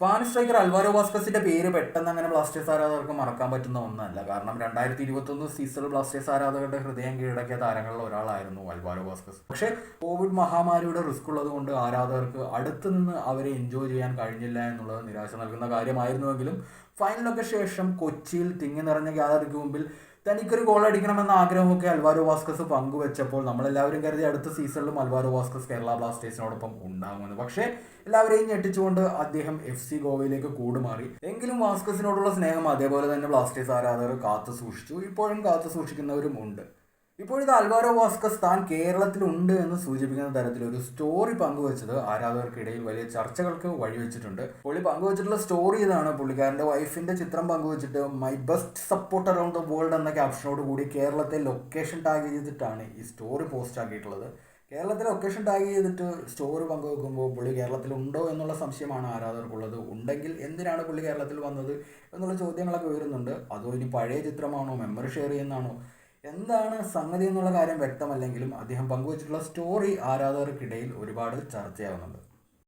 Spanish striker Alvaro വാസ്കസിന്റെ പേര് പെട്ടെന്ന് അങ്ങനെ ബ്ലാസ്റ്റേഴ്സ് ആരാധകർക്ക് മറക്കാൻ പറ്റുന്ന ഒന്നല്ല. കാരണം രണ്ടായിരത്തി ഇരുപത്തൊന്ന് സീസണിൽ ബ്ലാസ്റ്റേഴ്സ് ആരാധകരുടെ ഹൃദയം കീഴടക്കിയ താരങ്ങളിൽ ഒരാളായിരുന്നു അൽവാരോ വാസ്കസ് പക്ഷേ കോവിഡ് മഹാമാരിയുടെ റിസ്ക് ഉള്ളത് കൊണ്ട് ആരാധകർക്ക് അടുത്തു നിന്ന് അവരെ എൻജോയ് ചെയ്യാൻ കഴിഞ്ഞില്ല എന്നുള്ളത് നിരാശ നൽകുന്ന കാര്യമായിരുന്നുവെങ്കിലും ഫൈനലൊക്കെ ശേഷം കൊച്ചിയിൽ തിങ്ങി നിറഞ്ഞ ഗ്യാലറിക്ക് മുമ്പിൽ തനിക്കൊരു ഗോൾ അടിക്കണമെന്ന ആഗ്രഹമൊക്കെ അൽവാരോ വാസ്കസ് പങ്കുവെച്ചപ്പോൾ നമ്മളെല്ലാവരും കരുതി അടുത്ത സീസണിലും അൽവാരോ വാസ്കസ് കേരള ബ്ലാസ്റ്റേഴ്സിനോടൊപ്പം ഉണ്ടാകുമെന്ന്. പക്ഷേ എല്ലാവരെയും ഞെട്ടിച്ചുകൊണ്ട് അദ്ദേഹം എഫ് സി ഗോവയിലേക്ക് കൂടുമാറി. എങ്കിലും വാസ്കസിനോടുള്ള സ്നേഹം അതേപോലെ തന്നെ ബ്ലാസ്റ്റേഴ്സ് ആരാധകർ കാത്തു സൂക്ഷിച്ചു ഇപ്പോഴും കാത്തു സൂക്ഷിക്കുന്നവരും ഉണ്ട്. ഇപ്പോഴിത് അൽവാരോ വാസ്കസ് താൻ കേരളത്തിലുണ്ട് എന്ന് സൂചിപ്പിക്കുന്ന തരത്തിൽ ഒരു സ്റ്റോറി പങ്കുവച്ചത് ആരാധകർക്കിടയിൽ വലിയ ചർച്ചകൾക്ക് വഴിവെച്ചിട്ടുണ്ട്. പുള്ളി പങ്കുവച്ചിട്ടുള്ള സ്റ്റോറി ഇതാണ്. പുള്ളിക്കാരന്റെ വൈഫിന്റെ ചിത്രം പങ്കുവച്ചിട്ട് my best support around the world എന്ന ക്യാപ്ഷനോട് കൂടി കേരളത്തെ ലൊക്കേഷൻ ടാഗ് ചെയ്തിട്ടാണ് ഈ സ്റ്റോറി പോസ്റ്റ് ആക്കിയിട്ടുള്ളത്. കേരളത്തിലെ ലൊക്കേഷൻ ടാഗ് ചെയ്തിട്ട് സ്റ്റോറി പങ്കുവെക്കുമ്പോൾ പുള്ളി കേരളത്തിലുണ്ടോ എന്നുള്ള സംശയമാണ് ആരാധകർക്കുള്ളത്. ഉണ്ടെങ്കിൽ എന്തിനാണ് പുള്ളി കേരളത്തിൽ വന്നത് എന്നുള്ള ചോദ്യങ്ങളൊക്കെ ഉയരുന്നുണ്ട്. അതോ ഇനി പഴയ ചിത്രമാണോ? മെമ്മറി ഷെയർ ചെയ്യുന്നതാണോ? എന്താണ് സംഗതി എന്നുള്ള കാര്യം വ്യക്തമല്ലെങ്കിലും അദ്ദേഹം പങ്കുവച്ചിട്ടുള്ള സ്റ്റോറി ആരാധകർക്കിടയിൽ ഒരുപാട് ചർച്ചയാവുന്നുണ്ട്.